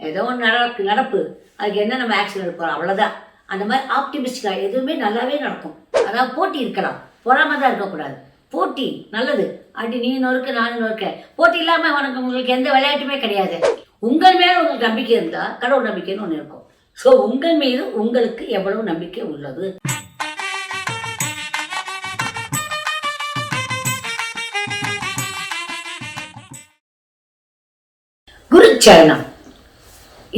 ஏதோ ஒன்று நடக்கு நடப்பு. அதுக்கு என்ன நம்ம ஆக்ஷன் போகிறோம் அவ்வளோதான் அந்த மாதிரி ஆப்டிமிஸ்டிக்காக எதுவுமே நல்லாவே நடக்கும். அதாவது போட்டி இருக்கலாம். பொறாம தான் இருக்கக்கூடாது. போட்டி நல்லது. அப்படி நீ நொறுக்க நானும் நொறுக்க போட்டி இல்லாமல் உனக்கு உங்களுக்கு எந்த விளையாட்டுமே கிடையாது. உங்கள் மேலே உங்களுக்கு நம்பிக்கை இருந்தால் கடவுள் நம்பிக்கைன்னு ஒன்று இருக்கும். ஸோ உங்கள் மீது உங்களுக்கு எவ்வளவு நம்பிக்கை உள்ளது? குருச்சரணம்.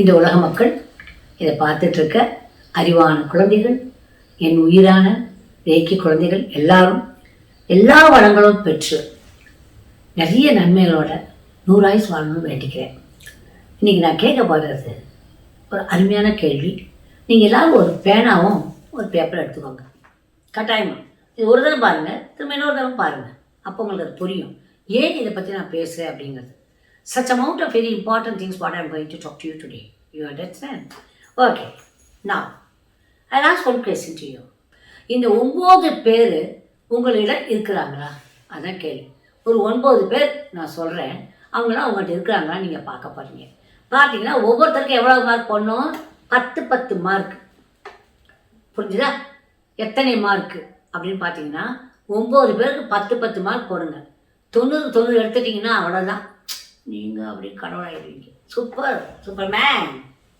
இந்த உலக மக்கள் இதை பார்த்துட்டு இருக்க அறிவான குழந்தைகள் என் உயிரான ரேக்கி குழந்தைகள் எல்லாரும் எல்லா வளங்களும் பெற்று நிறைய நன்மைகளோட நூறாயுஸ் வாழணும்னு வேண்டிக்கிறேன். இன்னைக்கு நான் கேட்க போகிறது ஒரு அருமையான கேள்வி. நீங்கள் எல்லாரும் ஒரு பேனாவும் ஒரு பேப்பர் எடுத்துக்கோங்க. கட்டாயமா. இது ஒரு தடவை பாருங்கள் திரும்ப இன்னொரு தடவை பாருங்கள் அப்போ உங்களுக்கு அது புரியும். ஏன் இதை பற்றி நான் பேசுகிறேன் அப்படிங்கிறது. Such amount of very important things what I'm going to talk to you today. You understand? Okay. Now, I'll ask one question to you. இந்த ஒம்பது பேர் உங்களிடம் இருக்கிறாங்களா? அதான் கேள்வி. ஒரு ஒன்பது பேர் நான் சொல்கிறேன் அவங்களாம் உங்கள்கிட்ட இருக்கிறாங்களா நீங்கள் பார்க்க போகிறீங்க பார்த்தீங்கன்னா ஒவ்வொருத்தருக்கும் எவ்வளோ மார்க் பண்ணோம் பத்து பத்து மார்க் புரிஞ்சுதா? எத்தனை மார்க்கு அப்படின்னு பார்த்தீங்கன்னா ஒம்பது பேருக்கு பத்து பத்து மார்க் போடுங்க. தொண்ணூறு தொண்ணூறு எடுத்துட்டிங்கன்னா அவ்வளோதான் நீங்கள் அப்படி கடவுளாகிடுவீங்க சூப்பர் சூப்பர்மேன்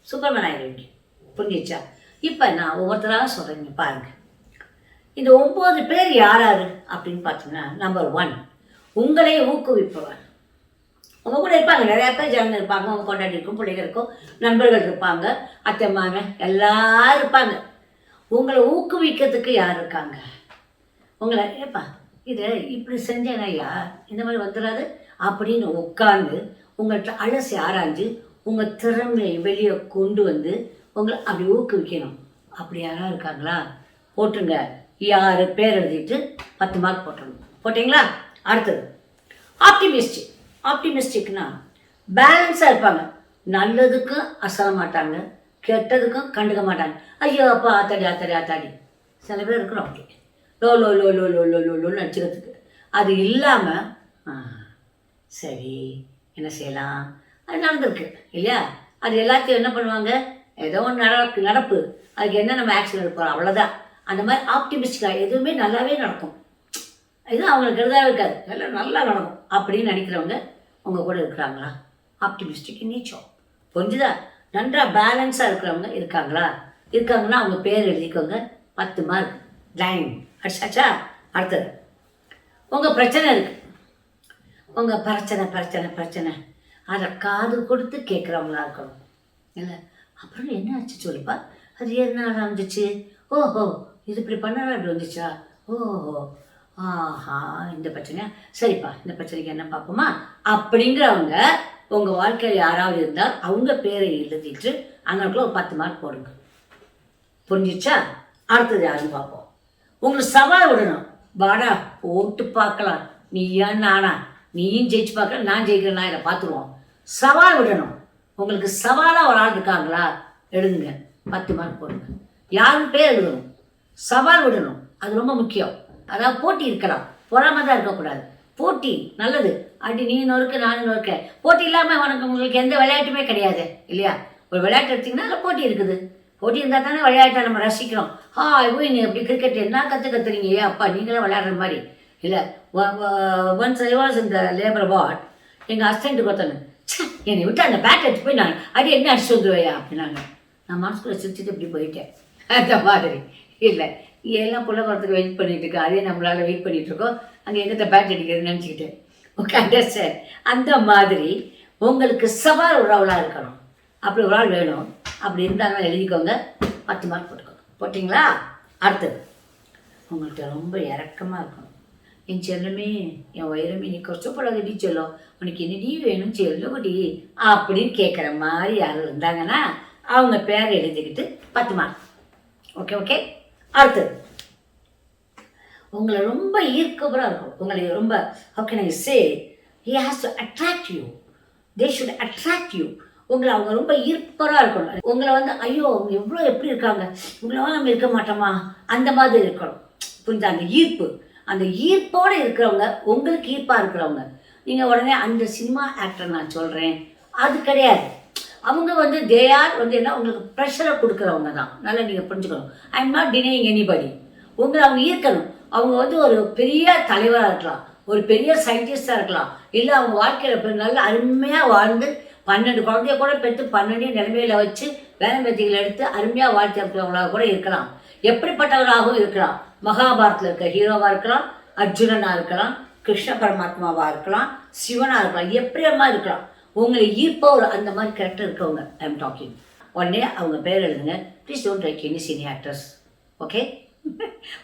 சூப்பர்மேன் ஆகிடுவீங்க புரிஞ்சிச்சா? இப்போ நான் ஒவ்வொருத்தராக சொல்கிறேங்க பாருங்கள் இந்த ஒம்பது பேர் யார் யார் அப்படின்னு பார்த்தீங்கன்னா நம்பர் ஒன் உங்களை ஊக்குவிப்பவர். அவங்க கூட இருப்பாங்க நிறையா பேர் ஜனங்க இருப்பாங்க அவங்க கொண்டாடி இருக்கும் பிள்ளைங்க இருக்கும் நண்பர்கள் இருப்பாங்க அத்தை மாமன் எல்லாரும் இருப்பாங்க. உங்களை ஊக்குவிக்கிறதுக்கு யார் இருக்காங்க? உங்களை ஏப்பா இது இப்படி செஞ்சேன் ஐயா இந்த மாதிரி வந்துடாது. அப்படின்னு உட்காந்து உங்கள்கிட்ட அலசி ஆராய்ஞ்சு உங்கள் திறமையை வெளியே கொண்டு வந்து உங்களை அப்படி ஊக்குவிக்கணும். அப்படி யாராவது இருக்காங்களா? போட்டுருங்க. யார் பேர் எழுதிட்டு பத்து மார்க் போட்டணும் போட்டிங்களா? அடுத்தது. ஆப்டிமிஸ்டிக் ஆப்டிமிஸ்டிக்னா பேலன்ஸாக இருப்பாங்க. நல்லதுக்கும் அசர மாட்டாங்க கெட்டதுக்கும் கண்டுக்க மாட்டாங்க. ஐயோ அப்பா ஆத்தாடி ஆத்தாடி ஆத்தாடி. சில பேர் இருக்கிறோம் அப்படி. லோ லோ லோ லோ லோ லோ லோ லோன்னு அடிச்சுக்கிறதுக்கு அது இல்லாமல் சரி என்ன செய்யலாம்? அது நடந்திருக்கு இல்லையா? அது எல்லாத்தையும் என்ன பண்ணுவாங்க? ஏதோ ஒன்று நடக்கு நடப்பு. அதுக்கு என்ன நம்ம ஆக்ஷன் எடுப்போம் அவ்வளோதான் அந்த மாதிரி ஆப்டிமிஸ்டிக்காக எதுவுமே நல்லாவே நடக்கும். இது அவங்களுக்கு எதுதாக இருக்காது. எல்லாம் நல்லா நடக்கும். அப்படின்னு நினைக்கிறவங்க உங்கள் கூட இருக்கிறாங்களா? ஆப்டிமிஸ்டிக் நீச்சம் புரிஞ்சுதா? நன்றாக பேலன்ஸாக இருக்கிறவங்க இருக்காங்களா? இருக்காங்கன்னா அவங்க பேர் எழுதிக்கோங்க. பத்து மார்க் லைன் அடிச்சாச்சா? அடுத்தது. உங்கள் பிரச்சனை இருக்குது உங்கள் பிரச்சனை பிரச்சனை பிரச்சனை. அதை காது கொடுத்து கேட்குறவங்களா இருக்கணும். இல்லை அப்புறம் என்ன ஆச்சு சொல்லுப்பா? அது என்ன ஆரம்பிச்சிச்சு ஓஹோ இது இப்படி பண்ணாலும் இப்படி வந்துச்சா? ஓஹோ. ஆஹா இந்த பிரச்சனையா? சரிப்பா இந்த பிரச்சனைக்கு என்ன பார்ப்போமா? அப்படிங்கிறவங்க உங்கள் வாழ்க்கையில் யாராவது இருந்தால் அவங்க பேரை எழுதிட்டு அங்கனுக்குள்ள ஒரு பத்து மார்க் போடுங்க. புரிஞ்சிச்சா? அடுத்தது யாருன்னு பார்ப்போம். உங்களுக்கு சவால் விடணும். வாடா போட்டு பார்க்கலாம். நீயா நானா? நீயும் ஜெயிச்சு பார்க்கல நான் ஜெயிக்கிறேன் நான் இதை பார்த்துருவோம். சவால் விடணும். உங்களுக்கு சவாலாக ஒரு ஆள் இருக்காங்களா? எழுதுங்க. பத்து மார்க் போடுங்க. யாரும் பேர் எழுதணும். சவால் விடணும். அது ரொம்ப முக்கியம். அதாவது போட்டி இருக்கலாம். பொறாம தான் இருக்கக்கூடாது. போட்டி நல்லது. அப்படி நீ நொறுக்க நானும் நொறுக்க. போட்டி இல்லாமல் உனக்கு உங்களுக்கு எந்த விளையாட்டுமே கிடையாது. இல்லையா? ஒரு விளையாட்டு எடுத்திங்கன்னா அதில் போட்டி இருக்குது. போட்டி இருந்தால் தானே விளையாட்டை நம்ம ரசிக்கிறோம். ஹா போய் நீ அப்படி கிரிக்கெட் என்ன கற்று கத்துறீங்க? ஏன் அப்பா நீங்களும் விளையாடுற மாதிரி. இல்லை ஒன்ஸ் ஐ வாஸ் இந்த லேபர் வார்ட் எங்கள் அசிஸ்டண்ட்டுக்கு ஒருத்தங்க என்னை விட்டு அந்த பேட் எடுத்து போய் நான் அடி என்ன அடிச்சு வந்துருவையா? அப்படின்னாங்க. நான் மனசுக்குள்ள சிரிச்சுட்டு இப்படி போயிட்டேன். அந்த மாதிரி. இல்லை எல்லாம் புள்ள வரத்துக்கு வெயிட் பண்ணிட்டு இருக்கோம் அதே நம்மளால் வெயிட் பண்ணிட்டு இருக்கோம். அங்கே எங்கே பேட் அடிக்கிறதுன்னு நினச்சிக்கிட்டு. ஓகே சார் அந்த மாதிரி உங்களுக்கு சவால் ஒரு ஆளாக இருக்கணும். அப்படி ஒரு ஆள் வேணும். அப்படி இருந்தாங்கன்னா எழுதிக்கோங்க. பத்து மார்க் போட்டுக்கோங்க. போட்டிங்களா? அடுத்தது. உங்கள்கிட்ட ரொம்ப இறக்கமாக இருக்கணும். என் செல்லமே என் வயிறமே நீ கஷ்டப்படாதடி செல்லம். உனக்கு என்னடி வேணும் செல்லடி அப்படின்னு கேட்குற மாதிரி யாரும் இருந்தாங்கன்னா அவங்க பேரை எழுதிக்கிட்டு பத்து மார்க் ஓகே ஓகே அடுத்தது. உங்களை ரொம்ப ஈர்க்கபுறாக இருக்கும். உங்களை ரொம்ப ஓகே நான் say he has to attract you they should attract you உங்களை அவங்க ரொம்ப ஈர்ப்பராக இருக்கணும். உங்களை வந்து ஐயோ அவங்க எவ்வளோ எப்படி இருக்காங்க? உங்களால நம்ம இருக்க மாட்டோமா? அந்த மாதிரி இருக்கணும். புரிஞ்சா அந்த ஈர்ப்பு. அந்த ஈர்ப்போடு இருக்கிறவங்க உங்களுக்கு ஈர்ப்பாக இருக்கிறவங்க நீங்கள் உடனே அந்த சினிமா ஆக்டர் நான் சொல்கிறேன் அது கிடையாது. அவங்க வந்து தேயார் வந்து என்ன உங்களுக்கு ப்ரெஷரை கொடுக்குறவங்க தான். நல்லா நீங்கள் புரிஞ்சுக்கணும். I am not denying anybody உங்களை அவங்க ஈர்க்கணும். அவங்க வந்து ஒரு பெரிய தலைவராக இருக்கலாம். ஒரு பெரிய சயின்டிஸ்டாக இருக்கலாம். இல்லை அவங்க வாழ்க்கையில் நல்ல அருமையாக வாழ்ந்து பன்னெண்டு குழந்தைய கூட பெற்று பன்னெண்டு நிலைமையில வச்சு வேலை வெற்றிகள் எடுத்து அருமையாக வாழ்க்கை இருக்கிறவங்களாக கூட இருக்கலாம். எப்படிப்பட்டவராகவும் இருக்கலாம். மகாபாரத்தில் இருக்க ஹீரோவாக இருக்கலாம் அர்ஜுனனாக இருக்கலாம் கிருஷ்ண பரமாத்மாவாக இருக்கலாம் சிவனாக இருக்கலாம் எப்படியம்மா இருக்கலாம் உங்களை ஈர்ப்பவர் அந்த மாதிரி கேரக்டர் இருக்கவங்க ஐ எம் டாக்கிங் உடனே அவங்க பேர் எழுதுங்க. Please don't write any cine actors okay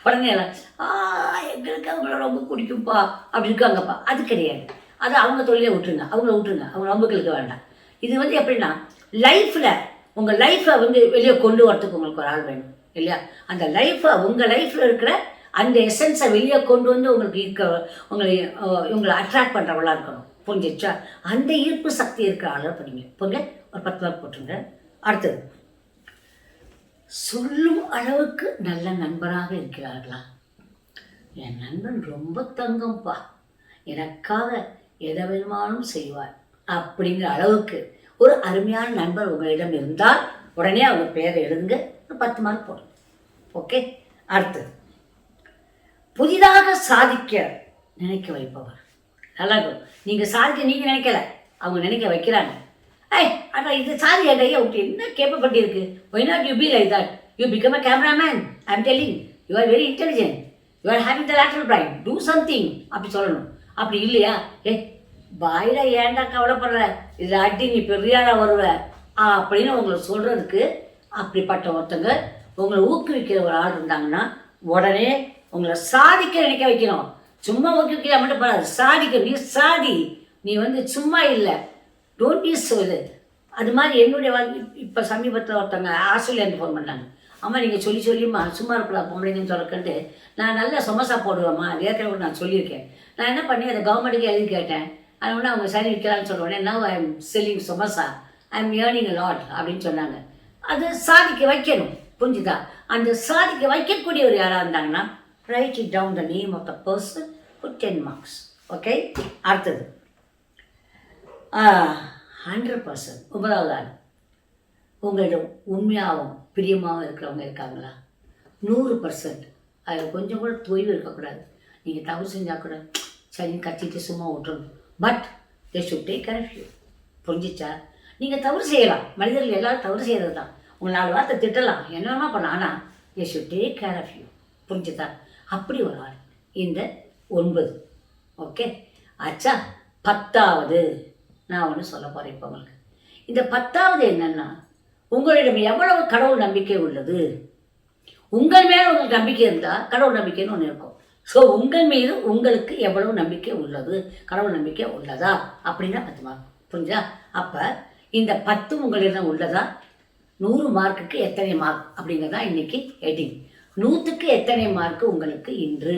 உடனே எல்லாம் ஆ எங்களுக்கு அவங்கள ரொம்ப பிடிக்கும்ப்பா. அப்படி இருக்காங்கப்பா. அது கிடையாது. அது அவங்க தொழிலே விட்டுருங்க. அவங்கள விட்டுருங்க. அவங்க நம்பிக்கைக்கு வேண்டாம். இது வந்து எப்படின்னா லைஃப்பில் உங்கள் லைஃப்பை வந்து வெளியே கொண்டு வரத்துக்கு உங்களுக்கு ஒரு ஆள் வேணும். இல்லையா? அந்த லைஃப்பை உங்கள் லைஃப்பில் இருக்கிற அந்த எசன்ஸை வெளியே கொண்டு வந்து உங்களுக்கு இருக்க உங்களை உங்களை அட்ராக்ட் பண்ணுறவங்களா இருக்கணும். புரிஞ்சிச்சா அந்த ஈர்ப்பு சக்தி இருக்கிற ஆளாக படிங்க போங்க. ஒரு பத்து மார்க் போட்டுருங்க. அடுத்தது சொல்லும் அளவுக்கு நல்ல நண்பராக இருக்கிறார்களா? என் நண்பன் ரொம்ப தங்கம்ப்பா. எனக்காக எதை வேணுமானும் செய்வார். அப்படிங்கிற அளவுக்கு ஒரு அருமையான நண்பர் உங்களிடம் இருந்தால் உடனே அவங்க பேரை எழுதுங்க. பத்து மார்க் போடும் ஓகே அடுத்தது. புதிதாக சாதிக்க நினைக்க வைப்பவர். நல்லா இருக்கும். நீங்கள் சாதிக்க நீங்கள் நினைக்கல. அவங்க நினைக்க வைக்கிறாங்க. ஐய் அதான் இது சாதி ஐயா விட்டு என்ன கேப்பப்பட்டு இருக்கு why not you be like that you become a cameraman I am telling you are very intelligent you are having the latter brain do something அப்படி சொல்லணும். அப்படி இல்லையா? ஏ பாயில ஏன்டா கவலைப்படுற? இதில் அடி நீ பெரியாரா வருவ? அப்படின்னு உங்களை சொல்கிறதுக்கு அப்படிப்பட்ட ஒருத்தங்க உங்களை ஊக்குவிக்கிற ஒரு ஆள் இருந்தாங்கன்னா உடனே உங்களை சாதிக்க நினைக்க வைக்கணும். சும்மா ஊக்குவிக்கிறா மட்டும் போகாது சாதிக்க நீ சாதி. நீ வந்து சும்மா இல்லை. டோன்ட் யூஸ் சொல்லு அது மாதிரி என்னுடைய வாழ்க்கை இப்போ சமீபத்தில் ஒருத்தவங்க ஆஸ்திரேலியாந்து ஃபோன் பண்ணாங்க. அம்மா நீங்கள் சொல்லி சொல்லிம்மா சும்மா இருக்கலாம் பொம்பளைங்கன்னு சொல்லக்கண்டு நான் நல்ல சமோசா போடுவேம்மா. அது ஏற்கனவே நான் சொல்லியிருக்கேன். நான் என்ன பண்ணி அதை கவர்மெண்ட்டுக்கு எழுதி கேட்டேன். அது அவங்க சரி விற்கலான்னு சொல்லுவேன் உடனே now I am selling samosa. I am earning lot அப்படின்னு சொன்னாங்க. அது சாதிக்க வைக்கணும். புரிஞ்சுதா? அந்த சாதிக்க வைக்கக்கூடிய ஒரு யாராக இருந்தாங்கன்னா write it down the name of the person for ten marks okay அடுத்தது. ஹண்ட்ரட் பர்சன்ட் ஒன்பதாவது ஆள். உங்களிடம் உண்மையாகவும் பிரியமாகவும் இருக்கிறவங்க இருக்காங்களா? நூறு பர்சன்ட் அதில் கொஞ்சம் கூட தொய்வு இருக்கக்கூடாது. நீங்கள் தவறு செஞ்சால் கூட சரி கத்திட்டு சும்மா விட்டுறணும். But they should take care புரிஞ்சிச்சா? நீங்கள் தவறு செய்யலாம். மனிதர்கள் எல்லாரும் தவறு செய்கிறது தான் உங்கள் நாலு வார்த்தை திட்டலாம். என்னமா பண்ணலாம். ஆனால் you should take care of you புரிஞ்சுதா? அப்படி ஒரு ஆள். இந்த ஒன்பது. ஓகே ஆச்சா பத்தாவது. நான் ஒன்று சொல்ல போகிறேன் இப்போ உங்களுக்கு. இந்த பத்தாவது என்னன்னா உங்களிடம் எவ்வளவு கடவுள் நம்பிக்கை உள்ளது? உங்கள் மேலே உங்களுக்கு நம்பிக்கை இருந்தால் கடவுள் நம்பிக்கைன்னு ஒன்று இருக்கும். ஸோ உங்கள் மீது உங்களுக்கு எவ்வளவு நம்பிக்கை உள்ளது? கடவுள் நம்பிக்கை உள்ளதா? அப்படின்னா பத்துமா புரிஞ்சா அப்போ இந்த பத்து உங்களிடம் உள்ளதா? நூறு மார்க்குக்கு எத்தனை மார்க் அப்படிங்கிறதா இன்னைக்கு ஹெட்டிங் நூற்றுக்கு எத்தனை மார்க்கு உங்களுக்கு இன்று?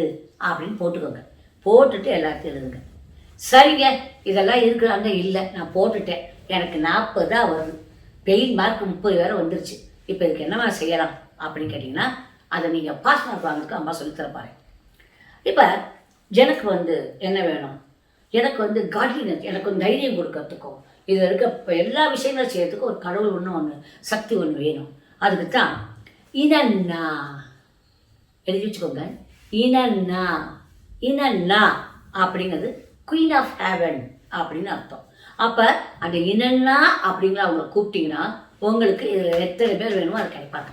அப்படின்னு போட்டுக்கோங்க. போட்டுட்டு எல்லாத்தையும் எழுதுங்க. சரிங்க இதெல்லாம் இருக்கிறாங்க இல்லை. நான் போட்டுட்டேன். எனக்கு நாற்பது தான் வருது பெயின் மார்க் முப்பது வேறு வந்துருச்சு. இப்போ இதுக்கு என்னவா செய்யலாம்? அப்படின்னு கேட்டிங்கன்னா அதை நீங்கள் பாஸ் மார்க் அம்மா அம்மா சொல்லித்தரப்பாரு இப்போ எனக்கு வந்து என்ன வேணும்? எனக்கு வந்து காட்லினஸ் எனக்கு வந்து தைரியம் கொடுக்கறதுக்கும் இதில் இருக்க இப்போ எல்லா விஷயங்களும் செய்யறதுக்கு ஒரு கடவுள் ஒன்று ஒன்று சக்தி ஒன்று வேணும். அதுக்கு தான் இனன்னா எழுதி வச்சுக்கோங்க. இனன்னா இனன்னா அப்படிங்கிறது குயின் ஆஃப் ஹேவன் அப்படின்னு அர்த்தம். அப்போ அந்த இனன்னா அப்படிங்கிற அவங்க கூப்பிட்டீங்கன்னா உங்களுக்கு இதில் எத்தனை பேர் வேணுமோ அது கிடைப்பாங்க.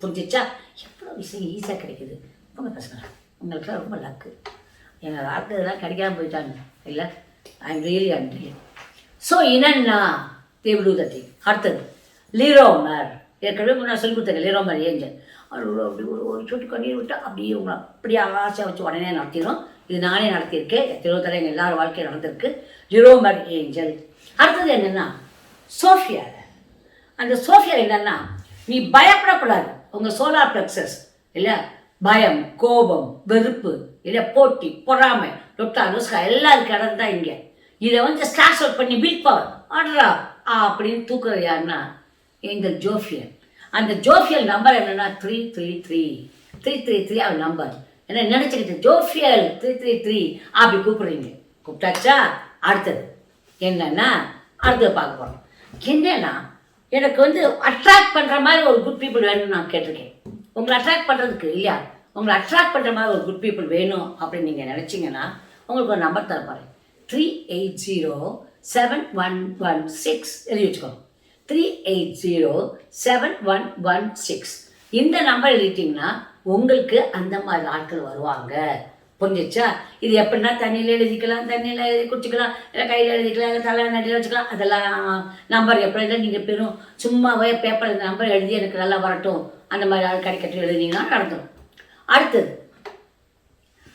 புரிஞ்சிச்சா? எவ்வளோ விஷயம் ஈஸியாக கிடைக்குது. ரொம்ப பசங்க உங்களுக்குலாம் ரொம்ப லக்கு எங்கள் வாழ்க்கை இதெல்லாம் கிடைக்காம போயிட்டாங்க. இல்லை? ஐ ரியலி அன்றிய ஸோ இனன்னா தேவதூதத்தை அடுத்தது லீரோமர். ஏற்கனவே நான் சொல்லி கொடுத்தேன் லீரோமர் ஏஞ்சல். அவ்வளோ அப்படி ஒரு ஒரு சொட்டு கண்ணீர் விட்டு அப்படியே உங்களை அப்படியே ஆசை வச்சு உடனே நடத்திடும் இது நானே நடத்தியிருக்கேன். எத்தனையோ தடவை எங்கள் எல்லாரும் வாழ்க்கையும் நடந்திருக்கு. லிரோமர் ஏஞ்சல். அடுத்தது என்னென்னா சோஃபியா. அந்த சோஃபியா என்னென்னா நீ பயப்படக்கூடாது. உங்கள் சோலார் பிளக்ஸஸ் இல்லை பயம் கோபம் வெறுப்பு இல்லை போட்டி பொறாமை லொட்டா லுஸ்கா எல்லாம் இடம் தான் இங்கே. இதை வந்து ஸ்டார்ஸ் அவுட் பண்ணி பில் பவர் ஆடுறா ஆ அப்படின்னு தூக்குறது யாருன்னா எங்கள் ஜோஃபியல். அந்த ஜோஃபியல் நம்பர் என்னென்னா three three three three three three அவன் நம்பர் என்ன நினச்சிக்கிட்டு ஜோஃபியல் த்ரீ த்ரீ த்ரீ அப்படி கூப்பிடுறீங்க. கூப்பிட்டாச்சா? அடுத்தது. என்னன்னா அடுத்தது பார்க்க போகிறோம் என்னன்னா எனக்கு வந்து அட்ராக்ட் பண்ணுற மாதிரி ஒரு குட் பீப்புள் வேணும்னு நான் கேட்டிருக்கேன். உங்களை அட்ராக்ட் பண்ணுறதுக்கு இல்லையா? உங்களை அட்ராக்ட் பண்ணுற மாதிரி ஒரு குட் பீப்புள் வேணும் அப்படின்னு நீங்கள் நினச்சிங்கன்னா உங்களுக்கு ஒரு number தரப்பாரு three eight zero seven one one six எழுதி வச்சுக்கோங்க three eight zero seven one one six இந்த நம்பர் எழுதிட்டிங்கன்னா உங்களுக்கு அந்த மாதிரி ஆட்கள் வருவாங்க. புரிஞ்சிச்சா இது எப்படின்னா தண்ணியில் எழுதிக்கலாம் தண்ணியில் எழுதி குடிச்சிக்கலாம் இல்லை கையில் எழுதிக்கலாம் இல்லை தலை நடியில் வச்சுக்கலாம் அதெல்லாம் நம்பர் எப்படி நீங்கள் பெரும் சும்மாவே பேப்பர் இந்த நம்பர் எழுதி எனக்கு நல்லா வரட்டும் அந்த மாதிரி ஆள் கிடைக்கட்டும் எழுதிங்கன்னா நடந்துடும் அடுத்தது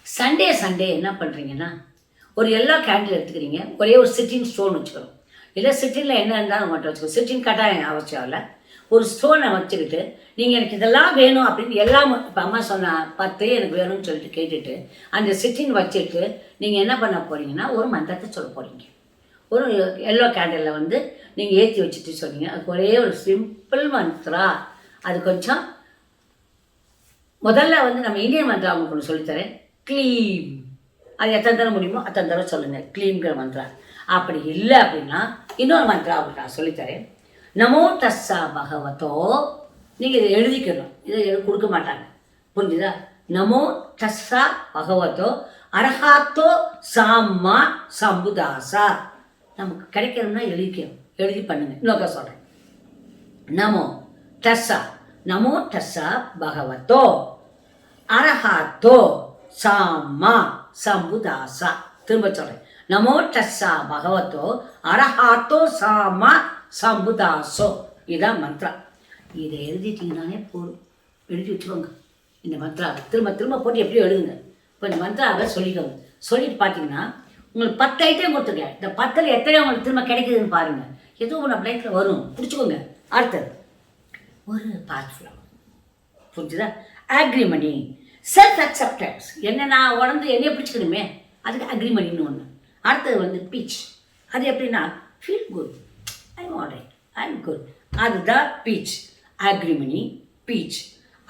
சண்டே சண்டே என்ன பண்ணுறீங்கன்னா ஒரு எல்லோ கேண்டில் எடுத்துக்கிறீங்க ஒரே ஒரு சிட்டிங் ஸ்டோன் வச்சுக்கணும் இல்லை சிட்டினில் என்ன இருந்தாலும் உங்கள்கிட்ட வச்சுக்கோ சிட்டின் கட்டாயம் அவசியம் இல்லை. ஒரு ஸ்டோனை வச்சுக்கிட்டு நீங்கள் எனக்கு இதெல்லாம் வேணும் அப்படின்னு எல்லாம் இப்போ அம்மா சொன்ன பத்து எனக்கு வேணும்னு சொல்லிட்டு கேட்டுட்டு அந்த சிட்டின் வச்சுட்டு நீங்கள் என்ன பண்ண போகிறீங்கன்னா ஒரு மந்திரத்தை சொல்ல போகிறீங்க ஒரு எல்லோ கேண்டிலில் வந்து நீங்கள் ஏற்றி வச்சுட்டு சொன்னீங்க. அதுக்கு ஒரே ஒரு சிம்பிள் மந்த்ரா. அது கொஞ்சம் முதல்ல வந்து நம்ம இந்தியன் மந்திரம் அவங்களுக்கு ஒன்று சொல்லித்தரேன். க்ளீம் அது எத்தனை தடவை முடியுமோ அத்தனை தடவை சொல்லுங்கள் க்ளீன்கிற மந்திரா. அப்படி இல்லை அப்படின்னா இன்னொரு மந்திரா அவங்களுக்கு நான் சொல்லித்தரேன். நமோ தஸ்ஸா பகவதோ. நீங்கள் இதை எழுதிக்கணும். இதை எழு கொடுக்க மாட்டாங்க. புரிஞ்சுதா? நமோ தஸ்ஸா பகவதோ. அரஹாத்தோ சாம்மா சம்புதாசா. நமக்கு கிடைக்கணும்னா எழுதிக்கணும். எழுதி பண்ணுங்க. இன்னொருக்க சொல்கிறேன் நமோ தஸ்ஸா. நமோ தஸ்ஸா பகவதோ. அரஹாத்தோ சாம்மா சம்புதாசா. திரும்ப சொல்றேன். நமோ டஸ்ஸா பகவத்தோ அரஹாத்தோ சாமா சம்புதாசோ. இதான் மந்த்ரா. இதை எழுதிட்டிங்கனாலே போதும். எழுதி வச்சுக்கோங்க. இந்த மந்த்ரா. திரும்ப திரும்ப போட்டு எப்படியோ எழுதுங்க. இப்போ இந்த மந்த்ராவை சொல்லிக்கோங்க. சொல்லிட்டு பார்த்தீங்கன்னா உங்களுக்கு பத்து ஐட்டம் கொடுத்துருக்கேன். இந்த பத்தில் எத்தனை உங்களுக்கு திரும்ப கிடைக்குதுன்னு பாருங்க. எதுவும் ஒன்று லைஃப்பில் வரும். பிடிச்சிக்கோங்க. அடுத்தது. ஒரு பார்ட் புரிஞ்சுதா? அக்ரிமணி செல்ஃப் அக்செப்டன்ஸ் என்ன நான் உடந்து என்னைய பிடிச்சிக்கணுமே? அதுக்கு அக்ரிமணின்னு ஒன்று அடுத்தது வந்து பீச் அது எப்படின்னா feel good I alright I good அதுதான் பீச் அக்ரிமணி பீச்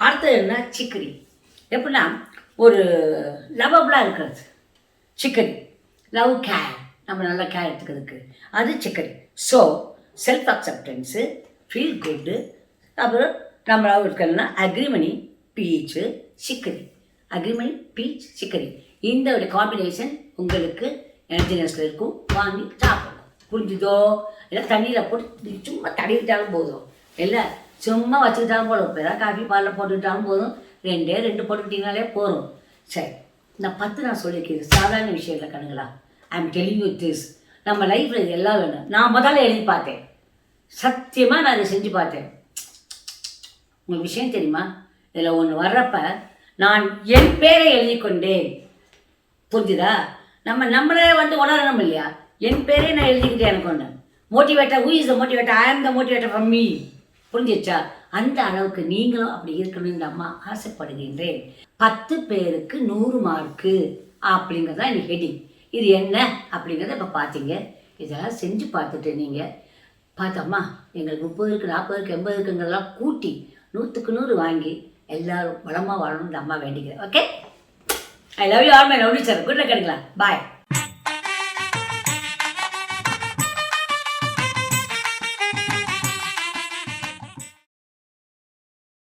அடுத்தது என்ன? சிக்கரி. எப்படின்னா ஒரு லவபிளாக இருக்கிறது. சிக்கரி. லவ் கேர் நம்ம நல்லா கேர் எடுத்துக்கிறதுக்கு. அது chicory. So self acceptance feel good அப்புறம் நம்மளாக இருக்கணும்னா agrimony beech chicory agrimony beech chicory இந்த ஒரு காம்பினேஷன் உங்களுக்கு எனர்ஜினஸில் இருக்கும். வாங்கி சாப்பிடணும் புரிஞ்சுதோ? இல்லை தண்ணியில் போட்டு சும்மா தடவிட்டாலும் போதும். இல்லை சும்மா வச்சுக்கிட்டாலும் போதும். இப்போ ஏதாவது காஃபி பாலில் போட்டுக்கிட்டாலும் போதும். ரெண்டே ரெண்டு போட்டுக்கிட்டீங்கனாலே போதும். சரி இந்த பத்து நான் சொல்லியிருக்கேன் சாதாரண விஷயம் இல்லை கணுங்களா I am telling you this நம்ம லைஃப்பில் இது எல்லாம் வேணும். நான் முதல்ல எழுதி பார்த்தேன். சத்தியமாக நான் இதை செஞ்சு பார்த்தேன். உங்களுக்கு விஷயம் தெரியுமா? இதில் ஒன்று வர்றப்ப நான் என் பேரை எழுதி கொண்டேன். புரிஞ்சுதா? நம்ம நம்மளே வந்து உணரணும் இல்லையா? என் பேரே நான் எழுதிக்கிட்டேன் எனக்கு ஒன்று motivator who is the motivator I am the motivator from me புரிஞ்சிச்சா அந்த அளவுக்கு நீங்களும் அப்படி இருக்கணும் இந்த அம்மா ஆசைப்படுகின்றேன். பத்து பேருக்கு நூறு மார்க்கு அப்படிங்கிறது தான் இன்னைக்கு ஹெட்டிங் இது என்ன அப்படிங்கிறத இப்போ பார்த்தீங்க இதெல்லாம் செஞ்சு பார்த்துட்டு நீங்கள் பார்த்தம்மா எங்களுக்கு முப்பதுக்கு நாற்பதுக்கு எண்பதுக்குங்கிறதெல்லாம் கூட்டி நூற்றுக்கு நூறு வாங்கி எல்லாரும் வளமாக வாழணும்னு இந்த அம்மா வேண்டிக்கிறேன். Okay I love you are my lovely sir good கிடைக்கலாம் பாய்